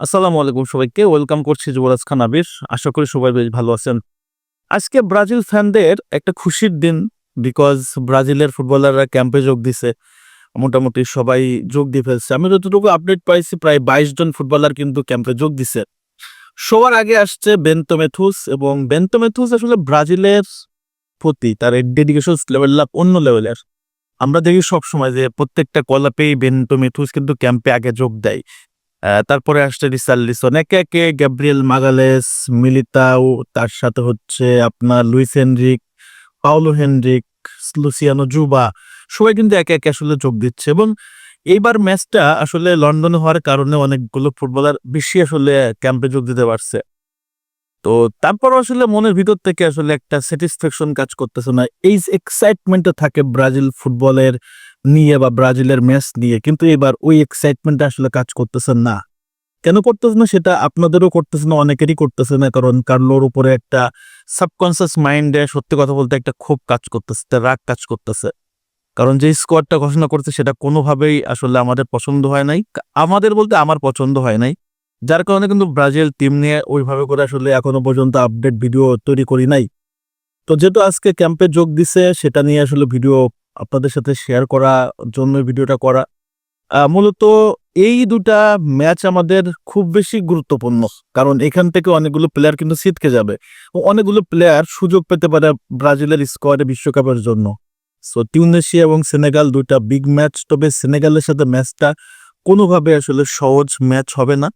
আসসালামু আলাইকুম সবাইকে, ওয়েলকাম করছি যুবরাজ খান আবির। আশা করি সবাই বেশ ভালো আছেন। আজকে ব্রাজিল ফ্যানদের একটা খুশির দিন বিকজ ব্রাজিলের ফুটবলাররা ক্যাম্পে যোগ দিছে। মোটামুটি সবাই যোগ দিয়ে ফেলছে। আমি যতটুকু আপডেট পাইছি, প্রায় বাইশ জন ফুটবলার কিন্তু ক্যাম্পে যোগ দিছে। সবার আগে আসছে বেন্তো মেথুস এবং বেন্তো মেথুস আসলে ব্রাজিলের প্রতি তার ডেডিকেশন লেভেল লাভ অন্য লেভেলের আমরা দেখি সবসময় যে প্রত্যেকটা কলাপেই বেন্তো মেথুস কিন্তু ক্যাম্পে আগে যোগ দেয়। তারপরে আসছে রিসার্লিসন একে একে গ্যাব্রিয়েল মাগালেস, মিলিতাও, তার সাথে হচ্ছে আপনার Luis Henrique Paulo Henrique, Luciano Juba, সবাই কিন্তু একে একে আসলে যোগ দিচ্ছে। এবং এইবার ম্যাচটা আসলে লন্ডনে হওয়ার কারণে অনেকগুলো ফুটবলার বেশি আসলে ক্যাম্পে যোগ দিতে পারছে। তো তারপর আসলে মনের ভিতর থেকে আসলে একটা স্যাটিসফ্যাকশন কাজ করতেছে না। এই এক্সাইটমেন্টটা থাকে ব্রাজিল ফুটবলের নিয়ে বা ব্রাজিলের ম্যাচ নিয়ে, কিন্তু এবার ওই এক্সাইটমেন্টটা আসলে কাজ করতেছে না। কেন করতেছে না সেটা আপনাদেরও করতেছে না, অনেকেরই করতেছে না, কারণ কার্লোর উপরে একটা সাবকনসিয়াস মাইন্ডে সত্যি কথা বলতে একটা ক্ষোভ কাজ করতেছে রাগ কাজ করতেছে। কারণ যে স্কোয়াডটা ঘোষণা করছে সেটা কোনোভাবেই আসলে আমাদের পছন্দ হয় নাই আমাদের বলতে আমার পছন্দ হয় নাই। যার কারণে কিন্তু ব্রাজিল টিম নিয়ে ওইভাবে করে আসলে এখনও পর্যন্ত আপডেট ভিডিও তৈরি করি নাই। তো যেহেতু আজকে ক্যাম্পে যোগ দিছে, সেটা নিয়ে আসলে ভিডিও আপনাদের সাথে শেয়ার করা জন্য ভিডিওটা করা। মূলত এই দুটা ম্যাচ আমাদের খুব বেশি গুরুত্বপূর্ণ। কারণ এখান থেকে অনেকগুলো প্লেয়ার কিন্তু ছিটকে যাবে। ও অনেকগুলো প্লেয়ার সুযোগ পেতে পারে ব্রাজিলের স্কোয়াডে বিশ্বকাপের জন্য। সো টিউনেশিয়া এবং সেনেগাল দুইটা বিগ ম্যাচ তবে সেনেগালের সাথে ম্যাচটা কোনোভাবে আসলে সহজ ম্যাচ হবে না।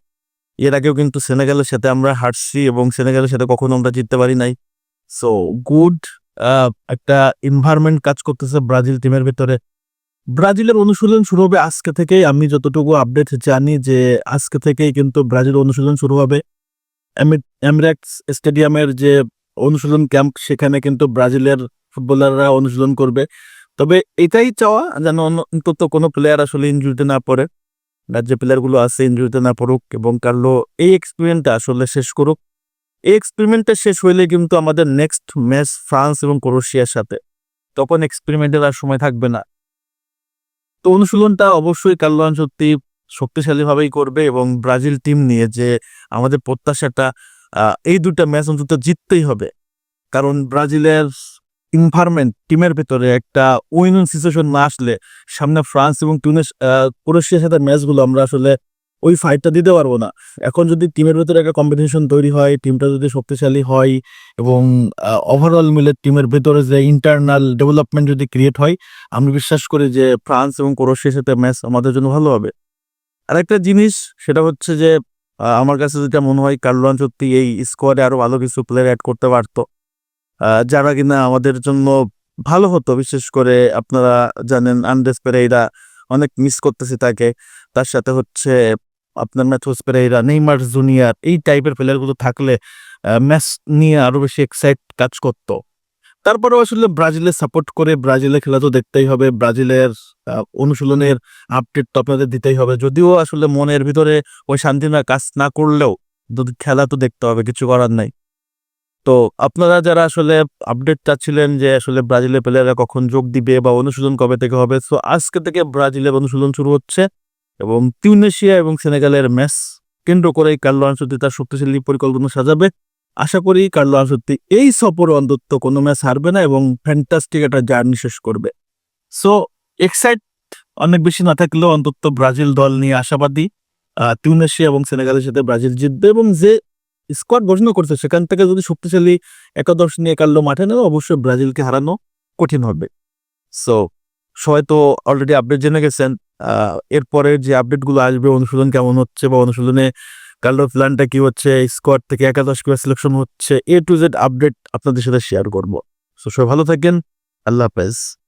এর আগেও কিন্তু সেনেগালের সাথে আমরা হারছি এবং সেনেগালের সাথে কখনো আমরা জিততে পারি নাই। সো গুড একটা এনভায়রনমেন্ট কাজ করতেছে ব্রাজিল টিমের ভিতরে। ব্রাজিলের অনুশীলন শুরু হবে আজকে থেকেই। আমি যতটুকু আপডেট জানি যে আজকে থেকেই কিন্তু ব্রাজিল অনুশীলন শুরু হবে। এমিরেটস স্টেডিয়ামের যে অনুশীলন ক্যাম্প সেখানে কিন্তু ব্রাজিলের ফুটবলাররা অনুশীলন করবে। তবে এটাই চাওয়া যেন অন্তত কোনো প্লেয়ার আসলে ইনজুরিতে না পড়ে। যে প্লেয়ারগুলো আছে ইনজুরিতে না পড়ুক এবং কার্লো এই এক্সপিরিয়েন্সটা আসলে শেষ করুক। এই এক্সপেরিমেন্টটা শেষ হইলে কিন্তু আমাদের নেক্সট ম্যাচ ফ্রান্স এবং ক্রোয়েশিয়ার সাথে। তখন এক্সপেরিমেন্টের আর সময় থাকবে না। তো অনুশীলনটা অবশ্যই কার্লো সত্যি শক্তিশালীভাবেই করবে এবং ব্রাজিল টিম নিয়ে যে আমাদের প্রত্যাশাটা এই দুটা ম্যাচ অন্তত জিততেই হবে। কারণ ব্রাজিলের ইনভারমেন্ট টিমের ভেতরে একটা উইন সিচুয়েশন না আসলে সামনে ফ্রান্স এবং টিউনেস ক্রোয়েশিয়ার সাথে ম্যাচগুলো আমরা আসলে ওই ফাইটটা দিতে পারব না। এখন যদি টিমের ভেতরে একটা কম্পিটিশন তৈরি হয় টিমটা যদি শক্তিশালী হয় এবং ওভারঅল মিলে টিমের ভেতরে যে ইন্টারনাল ডেভেলপমেন্ট যদি ক্রিয়েট হয়, আমি বিশ্বাস করি যে ফ্রান্স এবং ক্রোয়েশিয়ার সাথে ম্যাচ আমাদের জন্য ভালো হবে। আর একটা জিনিস, সেটা হচ্ছে যে আমার কাছে যেটা মনে হয়, কার্লো সত্যি এই স্কোয়াডে আরও ভালো কিছু প্লেয়ার অ্যাড করতে পারতো। যারা কিনা আমাদের জন্য ভালো হতো, বিশেষ করে আপনারা জানেন আন্ডেস পেরেইরা, অনেক মিস করতেছি তাকে। তার সাথে হচ্ছে আপনার ম্যাথুস পেরেইরা নেইমার, জুনিয়ার, এই টাইপের প্লেয়ারগুলো থাকলে ম্যাচ নিয়ে আরও বেশি এক্সাইট কাজ করত। তারপরেও আসলে ব্রাজিলের সাপোর্ট করে ব্রাজিলের খেলা তো দেখতেই হবে, ব্রাজিলের অনুশীলনের আপডেট তো আপনাদের দিতেই হবে। যদিও আসলে মনের ভিতরে ওই শান্তি না কাজ না করলেও খেলা তো দেখতে হবে, কিছু করার নাই। তো আপনারা যারা আসলে আপডেট চাচ্ছিলেন যে আসলে ব্রাজিলের প্লেয়াররা কখন যোগ দিবে বা অনুশীলন কবে থেকে হবে তো আজকে থেকে ব্রাজিলের অনুশীলন শুরু হচ্ছে। এবং তিউনেশিয়া এবং সেনেগালের ম্যাচ কেন্দ্র করেই কার্লো আনসুতি তার শক্তিশালী পরিকল্পনা সাজাবে। আশা করি কার্লো আনসুতি এই সফরে অন্তত কোনো ম্যাচ হারবে না এবং ফ্যান্টাস্টিক একটা জার্নি শেষ করবে। সো এক্সাইট অনেক বেশি না থাকলেও অন্তত ব্রাজিল দল নিয়ে আশাবাদী তিউনেশিয়া এবং সেনেগালের সাথে ব্রাজিল জিতবে এবং যে স্কোয়াড ঘোষণা করছে সেখান থেকে যদি শক্তিশালী একাদশ নিয়ে কার্লো মাঠে নেবে অবশ্যই ব্রাজিলকে হারানো কঠিন হবে। সো সবাই তো অলরেডি আপডেট জেনে গেছেন এরপরে যে আপডেটগুলো আসবে, অনুশীলন কেমন হচ্ছে বা অনুশীলনে কালো প্ল্যানটা কি হচ্ছে স্কোয়াড থেকে একাদশ কীভাবে সিলেকশন হচ্ছে এ টু জেড আপডেট আপনাদের সাথে শেয়ার করব। সো সবাই ভালো থাকেন, আল্লাহ হাফেজ।